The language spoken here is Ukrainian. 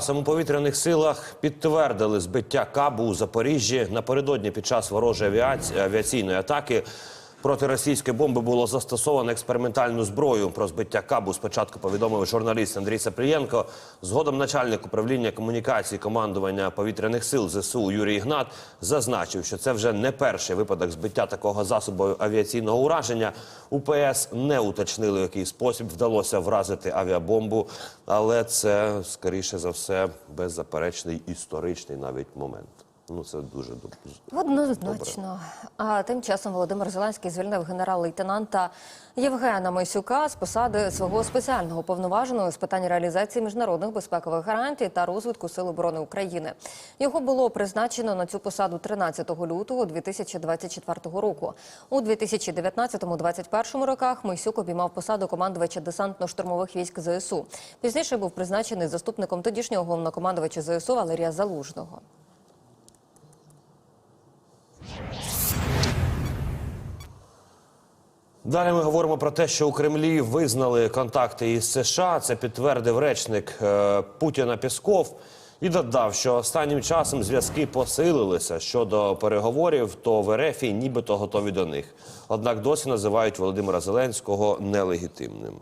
Самоповітряних силах підтвердили збиття кабу у Запоріжжі. Напередодні під час ворожої авіаці- авіаційної атаки проти російської бомби було застосовано експериментальну зброю. Про збиття кабу спочатку повідомив журналіст Андрій Сапрієнко. Згодом начальник управління комунікації командування повітряних сил ЗСУ Юрій Ігнат зазначив, що це вже не перший випадок збиття такого засобу авіаційного ураження. УПС не уточнили, який спосіб вдалося вразити авіабомбу, але це скоріше за все беззаперечний історичний навіть момент. Ну це дуже добре. Однозначно. А тим часом Володимир Зеленський звільнив генерал-лейтенанта Євгена Мойсюка з посади свого спеціального повноваженого з питань реалізації міжнародних безпекових гарантій та розвитку Сил оборони України. Його було призначено на цю посаду 13 лютого 2024 року. У 2019-2021 роках Мойсюк обіймав посаду командувача десантно-штурмових військ ЗСУ. Пізніше був призначений заступником тодішнього головнокомандувача ЗСУ Валерія Залужного. Далі ми говоримо про те, що у Кремлі визнали контакти із США. Це підтвердив речник е, Путіна Пісков і додав, що останнім часом зв'язки посилилися щодо переговорів, то в РФ нібито готові до них. Однак досі називають Володимира Зеленського нелегітимним.